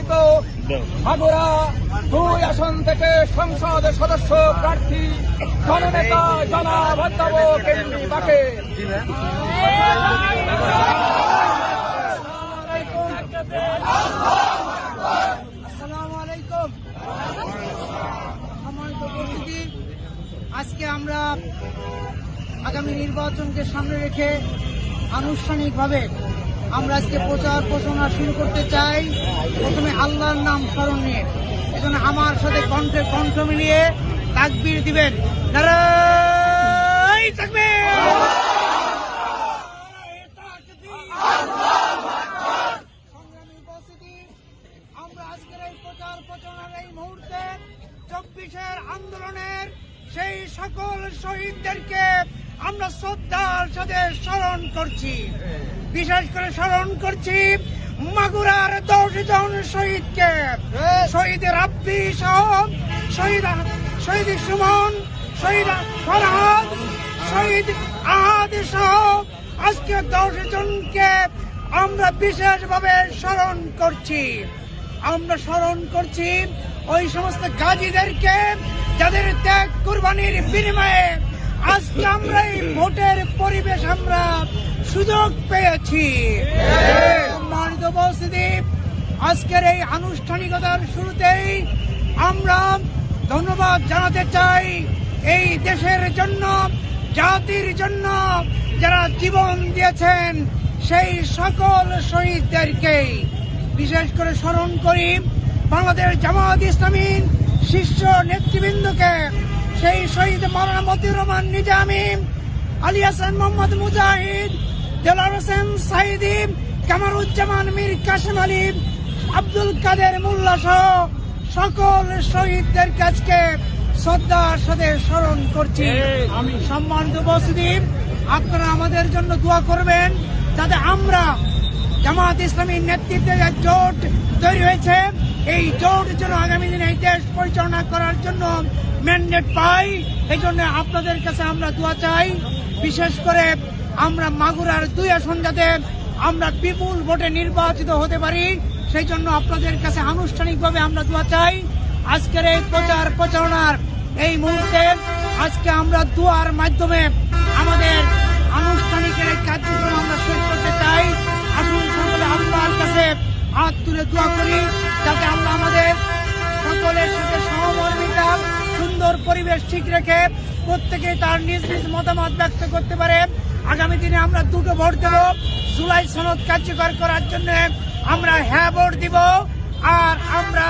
মনোনীত মাগুরা দুই আসন থেকে সংসদ সদস্য প্রার্থী, জননেতা জনাব আজকে আমরা আগামী নির্বাচনকে সামনে রেখে আনুষ্ঠানিকভাবে আমরা আজকে প্রচার প্রচারণা শুরু করতে চাই। প্রথমে আল্লাহর নাম স্মরণ নিয়ে আমার সাথে কণ্ঠে কণ্ঠ মিলিয়ে তাকবীর দিবেন। আন্দোলনের সেই সকল শহীদদেরকে আমরা শ্রদ্ধার সাথে স্মরণ করছি। বিশেষ করে স্মরণ করছি মাগুরার দশ জন শহীদকে। শহীদ রাব্বি সহ শহীদ শহীদ সুমন, শহীদ ফরহাদ, শহীদ আহাদ সহ আজকে দশ জনকে আমরা বিশেষভাবে স্মরণ করছি। আমরা স্মরণ করছি ওই সমস্ত গাজীদেরকে যাদের ত্যাগ কুরবানির বিনিময়ে আজকে আমরা এই ভোটের পরিবেশ আমরা সুযোগ পেয়েছি। আজকের এই আনুষ্ঠানিকতার শুরুতেই আমরা ধন্যবাদ জানাতে চাই এই দেশের জন্য, জাতির জন্য যারা জীবন দিয়েছেন সেই সকল শহীদদেরকেই। বিশেষ করে স্মরণ করি, বাংলাদেশ জামাত ইসলামী শীর্ষ নেতৃবৃন্দকে সেই শহীদ মাওলানা মতিউর রহমান, নিজামী আলী হাসান, মোহাম্মদ মুজাহিদ দেলার হোসেন সাইদি, কামারুজ্জামান, মীর কাসেম আলী, আব্দুল কাদের মোল্লা সহ সকল শহীদদের কাছকে শ্রদ্ধার সাথে স্মরণ করছি। আমি সম্মানিত উপস্থিতি। আপনারা আমাদের জন্য দোয়া করবেন যাতে আমরা জামাত ইসলামীর নেতৃত্বে যে জোট তৈরি হয়েছে। এই জোট যেন আগামী দিনে এই দেশ পরিচালনা করার জন্য ম্যান্ডেট পাই। এই জন্য আপনাদের কাছে আমরা দোয়া চাই। বিশেষ করে আমরা মাগুরার দুই আসন যাতে আমরা বিপুল ভোটে নির্বাচিত হতে পারি, সেই জন্য আপনাদের কাছে আনুষ্ঠানিকভাবে আমরা দোয়া চাই। আজকের এই প্রচার প্রচারণার এই মুহূর্তে আজকে আমরা দোয়ার মাধ্যমে আমাদের আনুষ্ঠানিক এই কার্যক্রম আমরা শেষ করতে চাই। আসুন সকলে আল্লাহর কাছে হাত তুলে দোয়া করি। যাতে আল্লাহ আমাদের সকলের সাথে সহমর্মিতা, সুন্দর পরিবেশ ঠিক রেখে প্রত্যেকে তার নিজ নিজ মতামত ব্যক্ত করতে পারে। আগামী দিনে আমরা দুটো ভোট দেব, জুলাই সনদ কার্যকর করার জন্য আমরা হ্যাঁ ভোট দিব আর আমরা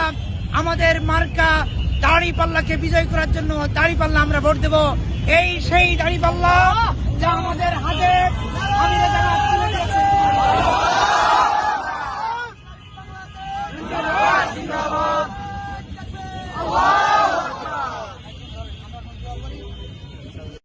আমাদের মার্কা দাড়ি পাল্লাকে বিজয় করার জন্য দাড়ি পাল্লা আমরা ভোট দেব। এই সেই দাড়ি পাল্লা যা আমাদের হাতে